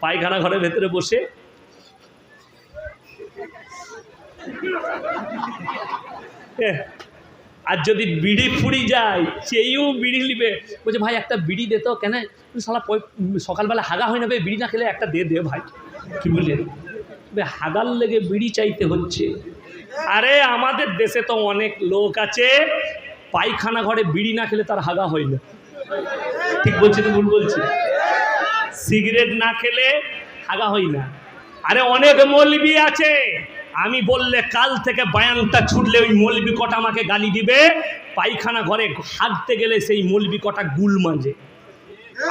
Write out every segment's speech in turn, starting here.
পায়খানা ঘরের ভেতরে বসে। আর যদি বিড়ি ফুড়ি যায় সেইও বিড়ি নিবে। বলছে, ভাই, একটা বিড়ি দে তো, কেন? পয়- সকালবেলা হাগা হয় না বে বিড়ি না খেলে একটা দে দে ভাই। কি বললেন? বে, হাগার লেগে বিড়ি চাইতে হচ্ছে। আরে, আমাদের দেশে তো অনেক লোক আছে, পায়খানা ঘরে বিড়ি না খেলে তার হাগা হয় না। ঠিক বলছি তো ভুল বলছি? সিগারেট না খেলে হাগা হই না। আরে অনেক মৌলবি আছে। আমি বললে কাল থেকে বায়ানটা ছুটলে ওই মৌলবি কটা আমাকে গালি দিবে। পায়খানা ঘরে হাঁটতে গেলে সেই মৌলবি কটা গুল মাঝে।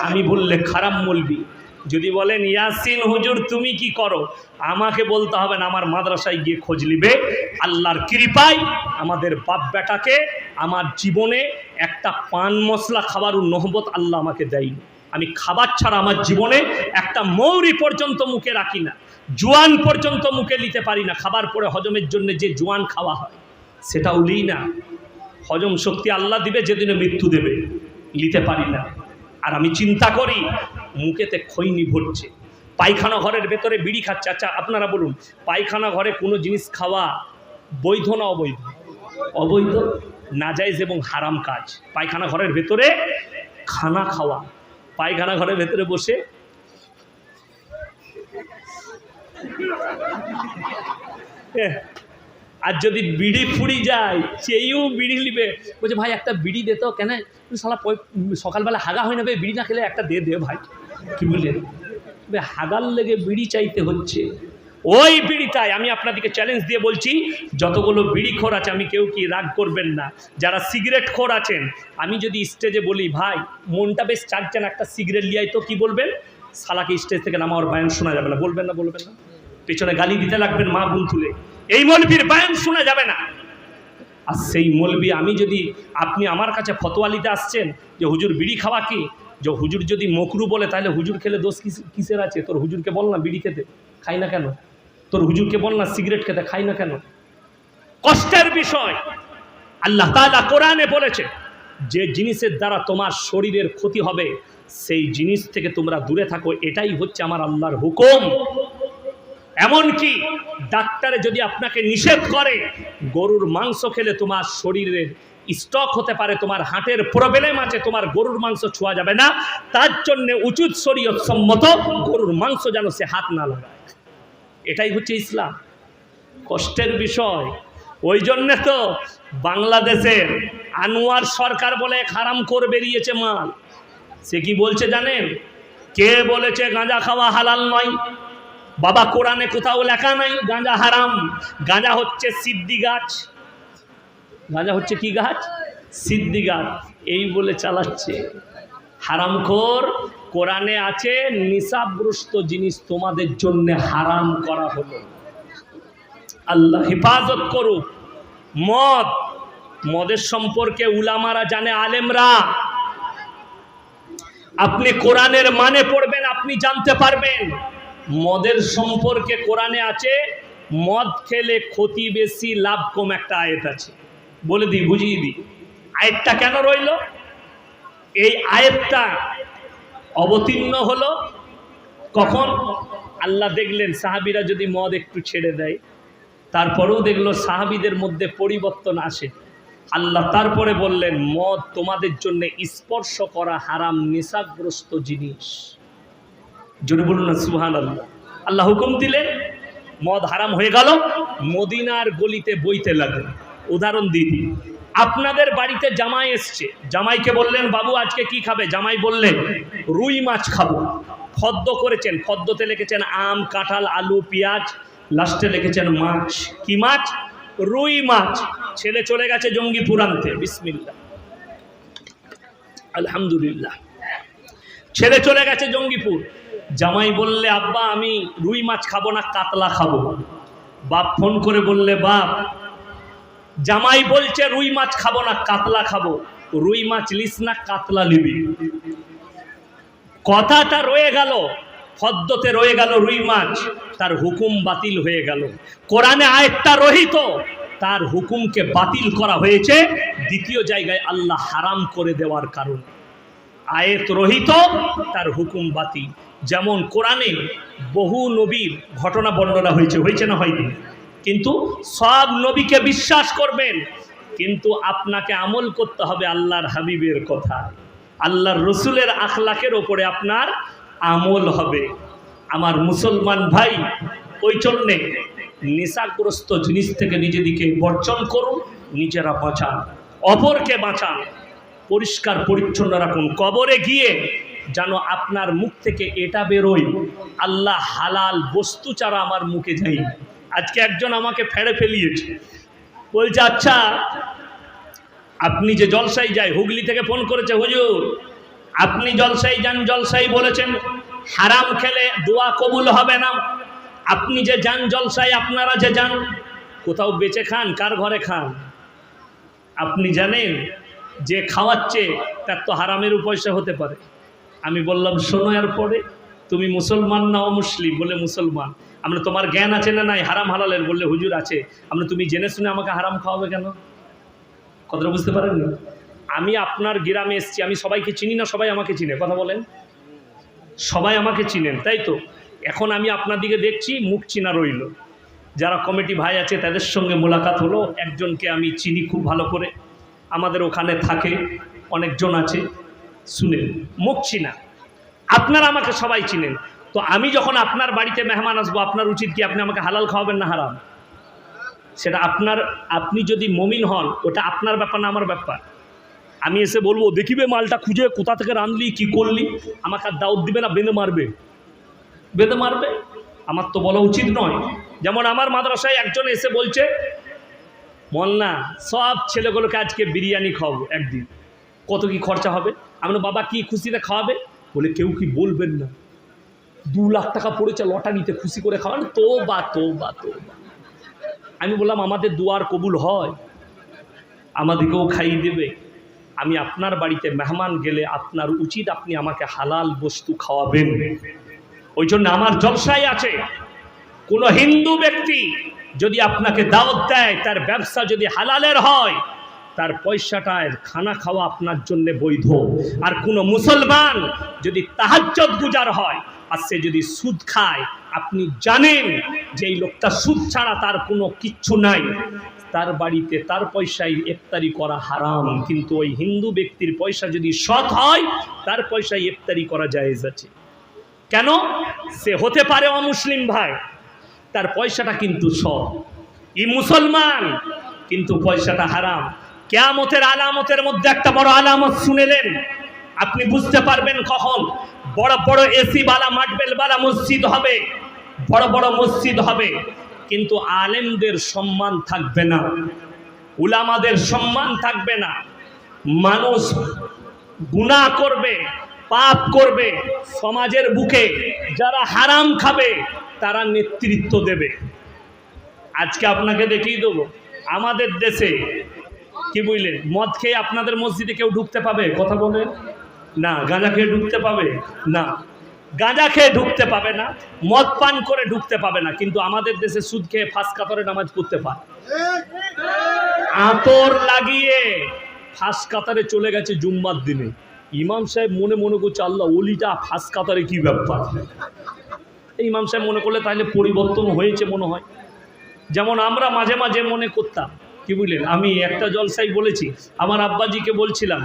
আমি বললে খারাপ মৌলবি। যদি বলেন, ইয়াসিন হুজুর, তুমি কি করো? আমাকে বলতে হবে না, আমার মাদ্রাসায় গিয়ে খোঁজ নিবে। আল্লাহর কৃপায় আমাদের বাপ বেটাকে, আমার জীবনে একটা পান মশলা খাবারও নহবত আল্লাহ আমাকে দেয়নি। আমি খাবার ছাড়া আমার জীবনে একটা মৌরি পর্যন্ত মুখে রাখি না, জোয়ান পর্যন্ত মুখে নিতে পারি না, খাবার পরে হজমের জন্য যে জোয়ান খাওয়া হয়, সেটাও লিই না। হজম শক্তি আল্লাহ দিবে, যেদিনে মৃত্যু দেবে, নিতে পারি না। আর আমি চিন্তা করি, মুখেতে খৈনি ভরছে। পায়খানা ঘরের ভেতরে বিড়ি খাচ্ছে। আচ্ছা আপনারা বলুন, পায়খানা ঘরে কোনো জিনিস খাওয়া বৈধ না অবৈধ? অবৈধ নাজাইজ এবং হারাম কাজ। পায়খানা ঘরের ভেতরে খানা খাওয়া। পায়খানা ঘরের ভেতরে বসে। আর যদি বিড়ি ফুড়ি যায় সেইও বিড়ি নিবে। বলছে, ভাই, একটা বিড়ি দে তো, কেন? সালা সকালবেলা হাগা হয় না বে? বিড়ি না খেলে একটা দে দে ভাই। কি বললেন? হাগার লেগে বিড়ি চাইতে হচ্ছে। ওই বিড়িটাই আমি আপনাদেরকে চ্যালেঞ্জ দিয়ে বলছি, যতগুলো বিড়ি খোর আছে, আমি কেউ কি রাগ করবেন না। যারা সিগারেট খোর আছেন, আমি যদি স্টেজে বলি, ভাই, মনটা বেশ চাচ্ছেন একটা সিগারেট লিয়াই তো, কি বলবেন? শালাকে স্টেজ থেকে নামার বায়ান শোনা যাবে না। বলবেন না বলবেন না। পেছনে গালি দিতে লাগবেন মা বোন তুলে। এই মলবির বায়ান শোনা যাবে না। আর সেই মলবি, আমি যদি আপনি আমার কাছে ফতোয়ালিতে আসছেন, যে হুজুর বিড়ি খাওয়া কি? যে হুজুর যদি মকরু বলে, তাহলে হুজুর খেলে দোষ কিস- কিসের আছে? তোর হুজুরকে বল না বিড়ি খেতে। খাই না কেন? তোর হুজুরকে বল না সিগারেট খেতে খাই না কেন? কষ্টের বিষয়। আল্লাহ তাআলা কোরআনে বলেছে, যে জিনিসের দ্বারা তোমার শরীরের ক্ষতি হবে, সেই জিনিস থেকে তোমরা দূরে থাকো, এটাই হচ্ছে আমার আল্লাহর হুকুম। এমনকি ডাক্তারে যদি আপনাকে নিষেধ করে, গরুর মাংস খেলে তোমার শরীরের স্টক হতে পারে, তোমার হাটের প্রবলেম আছে, তোমার গরুর মাংস ছোঁয়া যাবে না, তার জন্যে উচিত শরীয়ত সম্মত গরুর মাংস যেন সে হাত না লাগায়। এটাই হচ্ছে ইসলাম। কষ্টের বিষয়। ওই জন্যে তো বাংলাদেশের আনোয়ার সরকার বলে হারাম করে বেরিয়েছে মাল। সে কি বলছে জানেন? কে বলেছে গাঁজা খাওয়া হালাল নয়? বাবা, কোরআনে কোথাও লেখা নাই, গাঁজা হারাম। গাঁজা হচ্ছে সিদ্ধি গাছ। গাঁজা হচ্ছে কি গাছ? সিদ্ধি গাছ। এই বলে চালাচ্ছে। হারামখোর কোরআনে আছে নিসাবগ্রস্ত জিনিস তোমাদের জন্য হারাম করা হলো। আল্লাহ হেফাজত করুক। মদ, মদের সম্পর্কে উলামারা জানে, আলেমরা। আপনি কোরআনের মানে পড়বেন, আপনি জানতে পারবেন। মদের সম্পর্কে কোরআনে আছে, মদ খেলে ক্ষতি বেশি, লাভ কম একটা আয়াত আছে। বলে দিই, বুঝিয়ে দিই। আয়াতটা কেন রইল? এই আয়াতটা অবতীর্ণ হলো। কখন? আল্লাহ দেখলেন, সাহাবিরা যদি মদ একটু ছেড়ে দেয়, তারপরেও দেখল সাহাবিদের মধ্যে পরিবর্তন আসে। আল্লাহ তারপরে বললেন, মদ তোমাদের জন্য স্পর্শ করা হারাম, নেশাগ্রস্ত জিনিস। জোরে বলুন না সুহান আল্লাহ আল্লাহ হুকুম দিলেন, মদ হারাম হয়ে গেল, মদিনার গলিতে বইতে লাগল। উদাহরণ দিই। আপনাদের বাড়িতে জামাই এসছে। জামাইকে বললেন, বাবু, আজকে কি খাবে? জামাই বললেন, রুই মাছ খাব। ফদ্দ করেছেন, ফদ্দতে লিখেছেন, আম, কাঁঠাল, আলু, পেঁয়াজ, লাস্টে লিখেছেন, মাছ। কি মাছ? রুই মাছ। ছেলে চলে গেছে জঙ্গিপুর আনতে। বিসমিল্লা আলহামদুলিল্লাহ। ছেলে চলে গেছে জঙ্গিপুর। জামাই বললে, আব্বা, আমি রুই মাছ খাব না, কাতলা খাব। বাপ ফোন করে বললে, বাপ জামাই বলছে, রুই মাছ খাব না, কাতলা খাব। রুই মাছ লিস না, কাতলা নিবি। কথাটা রয়ে গেল ফদ্দতে রয়ে গেল রুই মাছ, তার হুকুম বাতিল হয়ে গেল। কোরআনে আয়ত্তা রহিত, তার হুকুমকে বাতিল করা হয়েছে, দ্বিতীয় জায়গায় আল্লাহ হারাম করে দেওয়ার কারণে। আয়েত রহিত, তার হুকুম বাতিল। যেমন কোরআনে বহু নবীর ঘটনা বর্ণনা হয়েছে হয়েছে না হয়নি? কিন্তু সব নবীকে বিশ্বাস করবেন, কিন্তু আপনাকে আমল করতে হবে আল্লাহর হাবিবের কথা। আল্লাহর রসুলের আখলাকের ওপরে আপনার আমল হবে। আমার মুসলমান ভাই, ওই জন্যে নেশাগ্রস্ত জিনিস থেকে নিজেদিকে বর্জন করুন, নিজেরা বাঁচান, অপরকে বাঁচান, পরিষ্কার পরিচ্ছন্ন রাখুন। কবরে গিয়ে যেন আপনার মুখ থেকে এটা বেরোয়, আল্লাহ হালাল বস্তু ছাড়া আমার মুখে যাই আজকে একজন আমাকে ফেড়ে ফেলিয়েছে। বলছে আচ্ছা আপনি যে জলসাই যায়, হুগলি থেকে ফোন করেছে, হুজুর, আপনি জলসাই যান জলসাই বলেছেন, হারাম খেলে দোয়া কবুল হবে না। আপনি যে যান জলসাই আপনারা যে যান, কোথাও বেঁচে খান, কার ঘরে খান? আপনি জানেন, যে খাওয়াচ্ছে, তার তো হারামের পয়সা হতে পারে। আমি বললাম, শোনো এর পরে তুমি মুসলমান না অমুসলিম? বলে, মুসলমান। আমরা তোমার জ্ঞান আছে না নাই? হারাম হালালের বললে হুজুর আছে। আমরা তুমি জেনে শুনে আমাকে হারাম খাওয়াবে কেন? কথাটা বুঝতে পারেননি? আমি আপনার গ্রামে এসেছি, আমি সবাইকে চিনি না, সবাই আমাকে চিনে। কথা বলেন। সবাই আমাকে চিনেন, তাই তো? এখন আমি আপনার দিকে দেখছি, মুখ চিনা রইল। যারা কমিটি ভাই আছে, তাদের সঙ্গে মোলাকাত হলো। একজনকে আমি চিনি খুব ভালো করে। আমাদের ওখানে থাকে, অনেকজন আছে। শুনেন, মুখ চিনা। আপনারা আমাকে সবাই চিনেন। তো আমি যখন আপনার বাড়িতে মেহমান আসব, আপনার উচিত কি আপনি আমাকে হালাল খাওয়াবেন না হারাম? সেটা আপনার, আপনি যদি মমিন হন, ওটা আপনার ব্যাপার না, আমার ব্যাপার। আমি এসে বলব, দেখিবে মালটা খুঁজে, কোথা থেকে রাঁধলি, কি করলি? আমাকে আর দাউদ দিবে না, বেঁধে মারবে। বেঁধে মারবে? আমার তো বলা উচিত নয়। যেমন আমার মাদ্রাসায় একজন এসে বলছে মল্লা সব ছেলেগুলোকে আজকে বিরিয়ানি খাওয়াবো একদিন। কত কি খরচা হবে? আমি বাবা, কি খুশিতে খাওয়াবে? বলে, কেউ কি বলবেন না। দু লাখ টাকা পড়েছে লটারিতে খুশি করে খাওয়ান। তো বা তো বা তো আমি বললাম, আমাদের দুয়ার কবুল হয়। আমাদেরকেও খাইয়ে দেবে। আমি আপনার বাড়িতে মেহমান গেলে আপনার উচিত আপনি আমাকে হালাল বস্তু খাওয়াবেন। ওই জন্য আমার জলসায় আছে। কোনো হিন্দু ব্যক্তি যদি আপনাকে দাওয়াত দেয়, তার ব্যবসা যদি হালালের হয়, তার পয়সাটায় খানা খাওয়া আপনার জন্য বৈধ। আর কোনো মুসলমান যদি তাহাজ্জত গুজার হয় আর সে যদি সুদ খায়, আপনি জানেন যে এই লোকটা সুদ ছাড়া তার কোনো কিচ্ছু নাই। তার বাড়িতে তার পয়সায় ইফতারি করা হারাম, কিন্তু ওই হিন্দু ব্যক্তির পয়সা যদি সৎ হয়, তার পয়সায় ইফতারি করা জায়েজ আছে। কেন? সে হতে পারে অমুসলিম ভাই, তার পয়সাটা কিন্তু সৎ। ই মুসলমান, কিন্তু পয়সাটা হারাম। কেয়ামতের আলামতের মধ্যে একটা বড় আলামত শুনেলেন। আপনি বুঝতে পারবেন কখন? বড় বড় এসি বালা মাটবেল বালা মসজিদ হবে, বড় বড় মসজিদ হবে। কিন্তু আলেমদের সম্মান থাকবে না, উলামাদের সম্মান থাকবে না। মানুষ গুনাহ করবে, পাপ করবে সমাজের বুকে, যারা হারাম খাবে তারা নেতৃত্ব দেবে। আজকে আপনাকে দেখিয়ে দেবো, আমাদের দেশে কি বুঝলেন, মদ খেয়ে আপনাদের মসজিদে কেউ ঢুকতে পাবে? কথা বলেন। না, গাঁজা খেয়ে ঢুকতে পাবে? না। গাঁজা খেয়ে ঢুকতে পাবে না, মদ পান করে ঢুকতে পাবে না, কিন্তু আমাদের দেশে সুদ খেয়ে ফাঁস কাতরে নামাজ পড়তে পারে। আতর লাগিয়ে ফাঁস কাতারে চলে গেছে জুম্মার দিনে। ইমাম সাহেব মনে মনে করছে, আল্লাহ, অলিটা ফাঁস কাতারে কি ব্যাপার? ইমাম সাহেব মনে করলে তাহলে পরিবর্তন হয়েছে মনে হয়। যেমন আমরা মাঝে মাঝে মনে করতাম, কি বুঝলেন? আমি একটা জলসাই বলেছি, আমার আব্বাজিকে বলছিলাম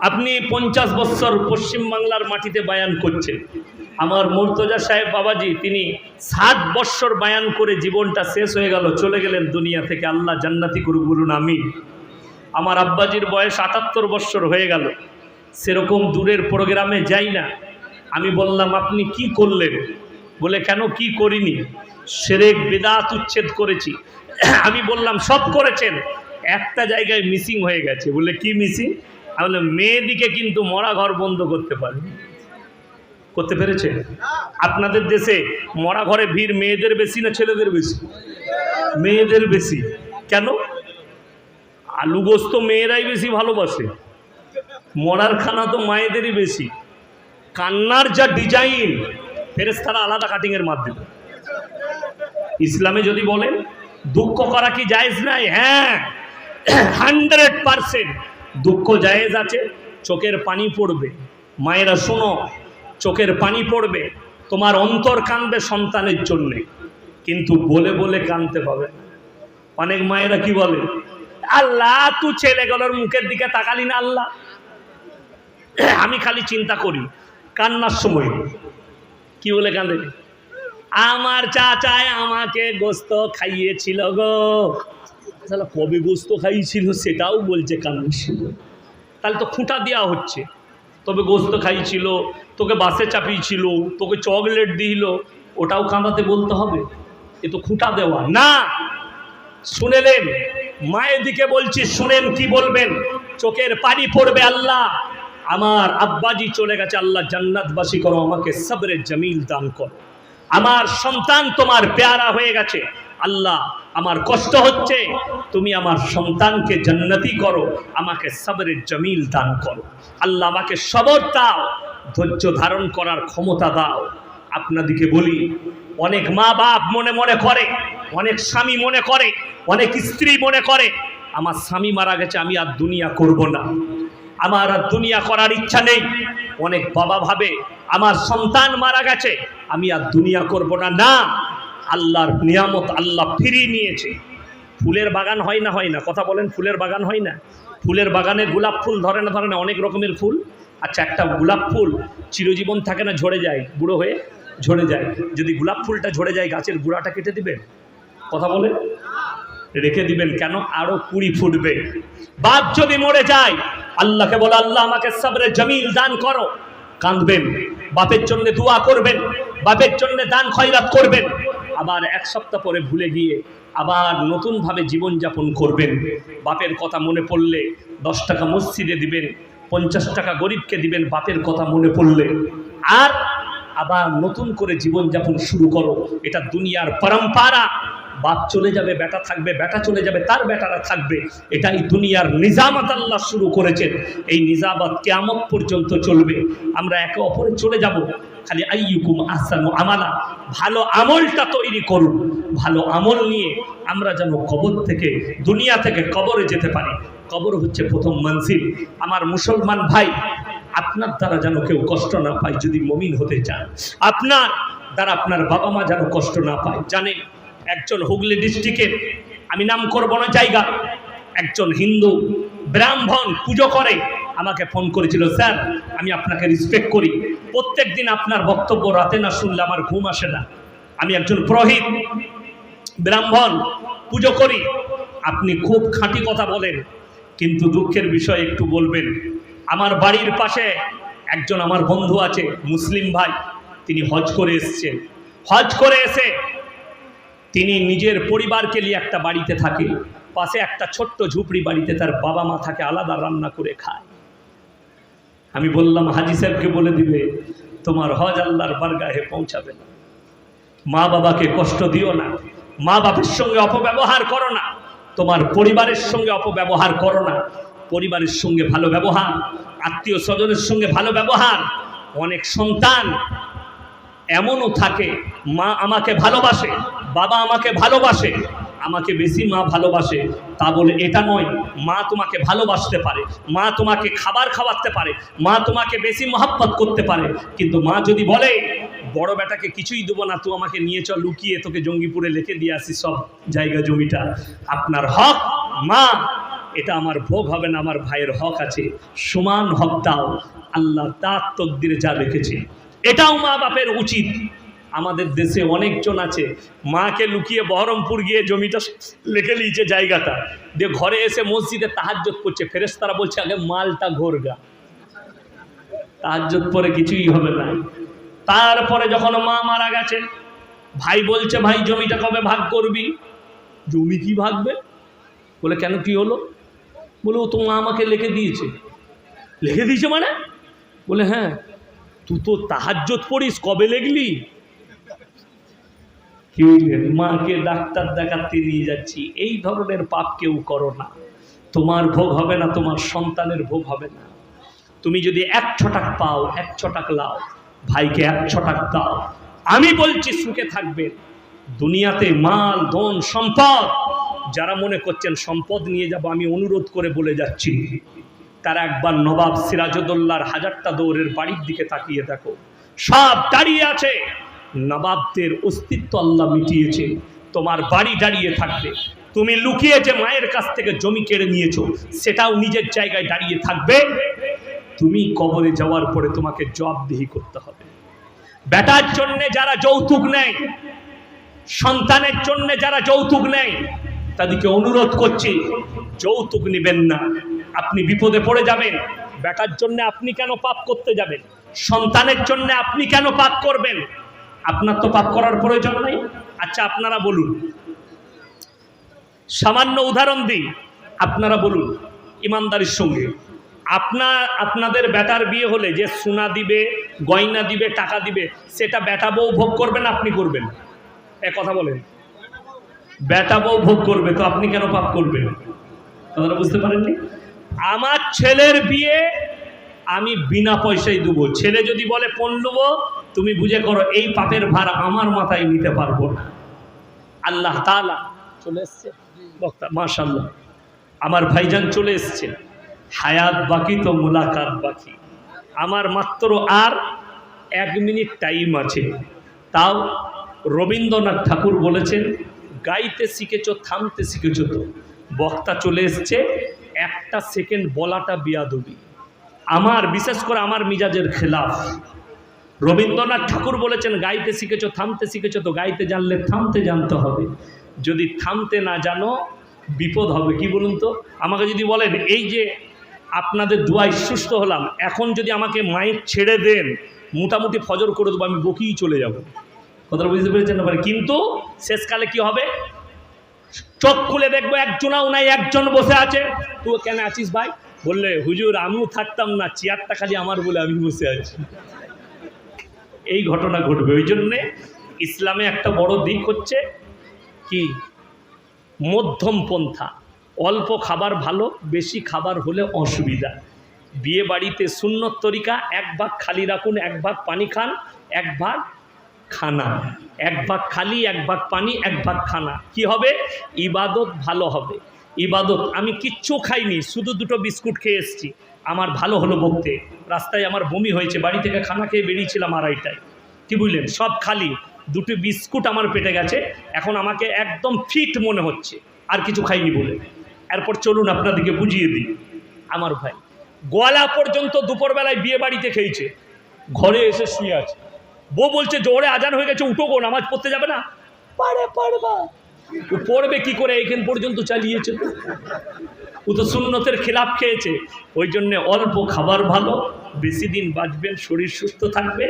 আপনি পঞ্চাশ বৎসর পশ্চিমবাংলার মাটিতে বায়ান করছেন। আমার মর্তজা সাহেব বাবাজি, তিনি সাত বৎসর বায়ান করে জীবনটা শেষ হয়ে গেল, চলে গেলেন দুনিয়া থেকে। আল্লাহ জান্নাতি করুক, বলুন আমি আমার আব্বাজির বয়স আটাত্তর বৎসর হয়ে গেল। সেরকম দূরের প্রোগ্রামে যাই না। আমি বললাম, আপনি কি করলেন? বলে, কেন কি করিনি? সেরেক বেদাত উচ্ছেদ করেছি। আমি বললাম, সব করেছেন। একটা জায়গায় মিসিং হয়ে গেছে। বলে, কি মিসিং? বললাম মেয়েদিকে কিন্তু মরা ঘর বন্ধ করতে পারে। করতে পেরেছে? আপনাদের দেশে মরা ঘরে ভিড় মেয়েদের বেশি না ছেলেদের বেশি? মেয়েদের বেশি। কেন? আলু গোস্ত মেয়েরাই বেশি ভালোবাসে। মরার খানা তো মায়েদেরই বেশি। কান্নার যা ডিজাইন ফেরেস তারা আলাদা কাটিংয়ের মাধ্যমে। ইসলামে যদি বলেন, দুঃখ করা কি জায়েজ নাই? হ্যাঁ। হান্ড্রেড পারসেন্ট দুঃখ জায়েজ আছে, চোখের পানি পড়বে। মায়েরা, শোনো, চোখের পানি পড়বে, তোমার অন্তর কাঁদবে সন্তানের জন্যে। কিন্তু বলে বলে কাঁদতে পাবে। অনেক মায়েরা কি বলে? আল্লাহ তুই ছেলেগুলোর মুখের দিকে তাকালি না আল্লাহ। আমি খালি চিন্তা করি, কান্নার সময়। কি বলে কাঁদে? আমার চাচায় আমাকে গোস্ত খাইয়েছিল গো। তাহলে কবে গোস্ত খাইয়েছিল সেটাও বলছে সময় তাহলে তো খুঁটা দেওয়া হচ্ছে। তবে গোস্ত খাইছিল, তোকে বাসে চাপিয়েছিল, তোকে চকলেট দিল, ওটাও কাঁদাতে বলতে হবে। এ তো খুঁটা দেওয়া। না! শুনেলেন, মায়ের দিকে বলছি, শুনেন কি বলবেন? চোখের পানি পড়বে আল্লাহ। আমার আব্বাজি চলে গেছে, আল্লাহ জান্নাতবাসী করো, আমাকে সবরে জমিল দান করো। আমার সন্তান তোমার পেয়ারা হয়ে গেছে। আল্লাহ, আমার কষ্ট হচ্ছে, তুমি আমার সন্তানকে জান্নাতি করো, আমাকে সবরে জমিল দান করো। আল্লাহ আমাকে সবর দাও, ধৈর্য ধারণ করার ক্ষমতা দাও। আপনাদিকে বলি, অনেক মা বাপ মনে মনে করে, অনেক স্বামী মনে করে, অনেক স্ত্রী মনে করে, আমার স্বামী মারা গেছে, আমি আর দুনিয়া করব না। আমার আর দুনিয়া করার ইচ্ছা নেই। অনেক বাবা ভাবে, আমার সন্তান মারা গেছে, আমি আর দুনিয়া করব না। না আল্লাহর নিয়ামত আল্লাহ ফিরিয়ে নিয়েছে। ফুলের বাগান হয় না হয় না। কথা বলেন, ফুলের বাগান হয় না? ফুলের বাগানে গোলাপ ফুল ধরে না ধরে না, অনেক রকমের ফুল। আচ্ছা একটা গোলাপ ফুল চিরজীবন থাকে না, ঝরে যায়, বুড়ো হয়ে ঝরে যায়। যদি গোলাপ ফুলটা ঝরে যায়, গাছের গুঁড়াটা কেটে দিবেন? কথা বলে রেখে দিবেন কেন? আরও কুড়ি ফুটবে। বাপ যদি মরে যায়, আল্লাহকে বলে, আল্লাহ, আমাকে সবরে জমিল দান করো। কাঁদবেন। বাপের জন্য দোয়া করবেন। বাপের জন্য দান খয়রাত করবেন। আবার এক সপ্তাহ পরে ভুলে গিয়ে আবার নতুনভাবে জীবনযাপন করবেন। বাপের কথা মনে পড়লে দশ টাকা মসজিদে দিবেন, পঞ্চাশ টাকা গরিবকে দিবেন, বাপের কথা মনে পড়লে। আর আবার নতুন করে জীবনযাপন শুরু করো। এটা দুনিয়ার পরম্পরা। বাপ চলে যাবে, বেটা থাকবে, বেটা চলে যাবে, তার বেটারা থাকবে। এটাই দুনিয়ার নিজামত আল্লাহ শুরু করেছেন। এই নিজামত কেয়ামত পর্যন্ত চলবে। আমরা একে অপরে চলে যাব। খালি আইয়ুকুম আহসানু আমালা। ভালো আমলটা তৈরি করুন। ভালো আমল নিয়ে আমরা যেন কবর থেকে, দুনিয়া থেকে কবরে যেতে পারি। কবর হচ্ছে প্রথম মঞ্জিল আমার মুসলমান ভাই, আপনার দ্বারা যেন কেউ কষ্ট না পায় যদি মমিন হতে চান। আপনার দ্বারা আপনার বাবা মা যেন কষ্ট না পায়। জানে একজন হুগলি ডিস্ট্রিক্টের আমি নাম করব না জায়গা, একজন হিন্দু ব্রাহ্মণ পুজো করে, আমাকে ফোন করেছিল, স্যার, আমি আপনাকে রেসপেক্ট করি। প্রত্যেক দিন আপনার বক্তব্য রাতে না শুনলে আমার ঘুম আসে না। আমি একজন প্রহিত, ব্রাহ্মণ, পুজো করি। আপনি খুব খাঁটি কথা বলেন, কিন্তু দুঃখের বিষয় একটু বলবেন। আমার বাড়ির পাশে একজন আমার বন্ধু আছে, মুসলিম ভাই, তিনি হজ করে এসছেন হজ করে এসে তিনি নিজের পরিবারকে নিয়ে একটা বাড়িতে থাকে। পাশে একটা ছোট্ট ঝুপড়ি বাড়িতে তার বাবা মা থাকে, আলাদা রান্না করে খায়। আমি বললাম, হাজি সাহেবকে বলে দিবে, তোমার হজ আল্লাহর বারগাহে পৌঁছাবে না। মা বাবাকে কষ্ট দিও না, মা বাবার সঙ্গে অপব্যবহার করো না, তোমার পরিবারের সঙ্গে অপব্যবহার করো না। পরিবারের সঙ্গে ভালো ব্যবহার, আত্মীয় স্বজনের সঙ্গে ভালো ব্যবহার, অনেক সন্তান এমনও থাকে, মা আমাকে ভালোবাসে, বাবা আমাকে ভালোবাসে আমাকে বেশি মা ভালোবাসে, তা বলে, এটা নয়, মা তোমাকে ভালোবাসতে পারে, মা তোমাকে খাবার খাওয়াতে পারে, মা তোমাকে বেশি মহাব্বত করতে পারে, কিন্তু মা যদি বলে, বড় বেটাকে কিছুই দেবো না, তুই আমাকে নিয়ে চল, লুকিয়ে তোকে জঙ্গিপুরে লিখে দিয়ে আসি সব জায়গা জমিটা। আপনার হক, মা, এটা আমার ভোগ হবে না, আমার ভাইয়ের হক আছে, সমান হক দাও, আল্লাহ তার তকদিরে যা রেখেছে, এটাও মা বাপের উচিত। আমাদের দেশে অনেকজন আছে, মাকে লুকিয়ে বহরমপুর গিয়ে জমিটা লিখে নিয়েছে জায়গাটা। দিয়ে ঘরে এসে মসজিদে তাহাজ্জত করছে। ফেরেস তারা বলছে, আগে মালটা ঘোরগা তাহাজ্জত পরে কিছুই হবে না। তারপরে যখন মা মারা গেছে, ভাই বলছে, ভাই, জমিটা কবে ভাগ করবি? জমি কি ভাগবে? বলে, কেন কি হলো? বলে, ও তো মা আমাকে লিখে দিয়েছে। লিখে দিয়েছে মানে? বলে হ্যাঁ তুই তো তাহাজ্জত পড়িস, কবে লেগলি কি মাকে ডাক্তার দেখাতে নিয়ে যাচ্ছি, এই ধরনের পাপ কেউ করো না। তোমার ভোগ হবে না, তোমার সন্তানের ভোগ হবে না। তুমি যদি এক ছটাক পাও, এক ছটাক লাও, ভাইকে এক ছটাক দাও। আমি বলছি, সুখে থাকবেন দুনিয়াতে মাল, ধন, সম্পদ, যারা মনে করছেন সম্পদ নিয়ে যাব, আমি অনুরোধ করে বলে যাচ্ছি। তারা একবার নবাব সিরাজউদ্দৌলার হাজারটা দৌড়ের বাড়ির দিকে তাকিয়ে দেখো। সব দাঁড়িয়ে আছে। নবাবদের অস্তিত্ব আল্লাহ মিটিয়েছে, তোমার বাড়ি দাঁড়িয়ে থাকবে। তুমি লুকিয়ে যে মায়ের কাছ থেকে জমি কেড়ে নিয়েছো, সেটাও নিজের জায়গায় দাঁড়িয়ে থাকবে। তুমি কবরে যাওয়ার পরে তোমাকে জবাবদিহি করতে হবে। বেটার জন্যে যারা যৌতুক নেয়, সন্তানের জন্য যারা যৌতুক নেয়, তাদেরকে অনুরোধ করছি, যৌতুক নেবেন না। আপনি বিপদে পড়ে যাবেন। বেটার জন্য আপনি কেন পাপ করতে যাবেন? সন্তানের জন্য আপনি কেন পাপ করবেন? আপনার তো পাপ করার প্রয়োজন নাই। আচ্ছা আপনারা বলুন। সামান্য উদাহরণ দিই, আপনারা বলুন, ইমানদারির সঙ্গে। আপনার আপনাদের বেটার বিয়ে হলে যে সোনা দিবে, গয়না দিবে, টাকা দিবে, সেটা বেটা বউ ভোগ করবেন, আপনি করবেন। এ কথা বলেন। বেটা বউ ভোগ করবে, তো আপনি কেন পাপ করবেন? কথাটা বুঝতে পারেননি? আমার ছেলের বিয়ে আমি বিনা পয়সায় দেবো। ছেলে যদি বলে পণ নেব তুমি বুঝে করো, এই পাপের ভার আমার মাথায় নিতে পারব না। আল্লাহ তালা চলে এসছে। বক্তা মাশাল্লাহ আমার ভাইজান চলে এসছে। হায়াত বাকি তো মুলাকাত বাকি। আমার মাত্র আর এক মিনিট টাইম আছে। তাও রবীন্দ্রনাথ ঠাকুর বলেছেন, গাইতে শিখেছ, থামতে শিখেছ তো। বক্তা চলে এসছে, একটা সেকেন্ড বলাটা বিয়াদবি। আমার, বিশেষ করে আমার মিজাজের খেলাফ। রবীন্দ্রনাথ ঠাকুর বলেছেন, গাইতে শিখেছ, থামতে শিখেছ, তো গাইতে জানলে থামতে জানতে হবে। যদি থামতে না জানো, বিপদ হবে। কি বলুন তো? আমাকে যদি বলেন, এই যে আপনাদের দুয়ায় সুস্থ হলাম, এখন যদি আমাকে মাইক ছেড়ে দেন, মোটামুটি ফজর করে দেবো, আমি বকিই চলে যাব। কথাটা বুঝতে পেরেছেন না? কিন্তু শেষকালে কি হবে? চোখ খুলে দেখব একজনাও নাই, একজন বসে আছে। তুই কেন আছিস ভাই? বললে, হুজুর, আমিও থাকতাম না, চেয়ারটা খালি আমার বলে আমি বসে আছি। এই ঘটনা ঘটবে। ওই জন্যে ইসলামে একটা বড় দিক হচ্ছে কি? মধ্যম পন্থা। অল্প খাবার ভালো, বেশি খাবার হলে অসুবিধা। বিয়ে বাড়িতে সুন্নত তরিকা, এক ভাগ খালি রাখুন, এক ভাগ পানি খান, এক ভাগ খানা। এক ভাগ খালি, এক ভাগ পানি, এক ভাগ খানা। কি হবে? ইবাদত ভালো হবে। ইবাদত, আমি কিচ্ছু খাইনি, শুধু দুটো বিস্কুট খেয়ে এসেছি। আমার ভালো হলো বকতে। রাস্তায় আমার বমি হয়েছে, বাড়ি থেকে খানা খেয়ে বেরিয়েছিলাম আড়াইটায়। কি বুঝলেন? সব খালি, দুটি বিস্কুট আমার পেটে গেছে, এখন আমাকে একদম ফিট মনে হচ্ছে, আর কিছু খাইনি বলে। এরপর চলুন আপনাদেরকে বুঝিয়ে দিই। আমার ভাই গলা পর্যন্ত দুপুরবেলায় বিয়ে বাড়িতে খেয়েছে, ঘরে এসে শুয়ে আছে। বউ বলছে জোরে আজান হয়ে গেছে, উঠো গো, নামাজ পড়তে যাবে না? পারে, পারবা। পড়বে কি করে এখান পর্যন্ত চালিয়েছে। ও তো সুন্নতের খেলাপ খেয়েছে। ওই জন্যে অল্প খাবার ভালো, বেশি দিন বাঁচবেন, শরীর সুস্থ থাকবে,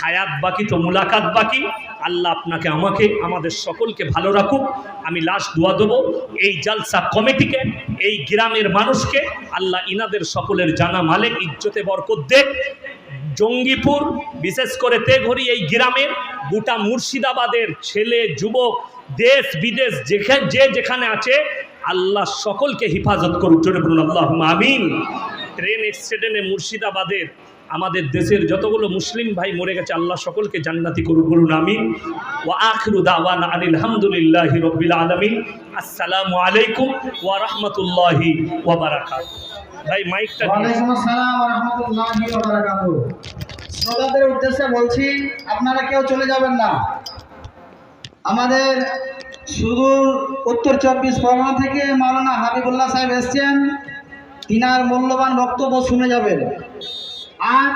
হায়াত বাকি তো মুলাকাত বাকি। আল্লাহ আপনাকে, আমাকে, আমাদের সকলকে ভালো রাখুক। আমি লাশ দোয়া দেবো। এই জালসা কমিটিকে, এই গ্রামের মানুষকে, আল্লাহ ইনাদের সকলের জানা মালে ইজ্জতে বরকত দেখ জঙ্গিপুর, বিশেষ করে তেঘরি এই গ্রামের গোটা মুর্শিদাবাদের ছেলে, যুবক, দেশ, বিদেশ যেখানে যে যেখানে আছে, আল্লাহ সকলকে হেফাজত করুক। জোরে বলুন আল্লাহ আমিন। ট্রেন অ্যাক্সিডেন্টে মুর্শিদাবাদের। আমাদের দেশের যতগুলো মুসলিম ভাই মরে গেছে, আল্লাহ সকলকে জান্নাতি করুক। বলুন, আমিন। ও আখরু দাওয়ান আলহামদুলিল্লাহ রবিল আলমিন। আসসালামু আলাইকুম ওয়া রাহমাতুল্লাহি ওয়া বারাকাতুহু। ভাই, মাইকটা ওয়ালাইকুম আসসালাম ওয়া রাহমাতুল্লাহি ওয়া শ্রোতাদের উদ্দেশ্যে বলছি, আপনারা কেউ চলে যাবেন না। আমাদের সুদূর উত্তর চব্বিশ পরগনা থেকে মাওলানা হাবিবুল্লাহ সাহেব এসছেন। তিনার মূল্যবান বক্তব্য শুনে যাবেন। আর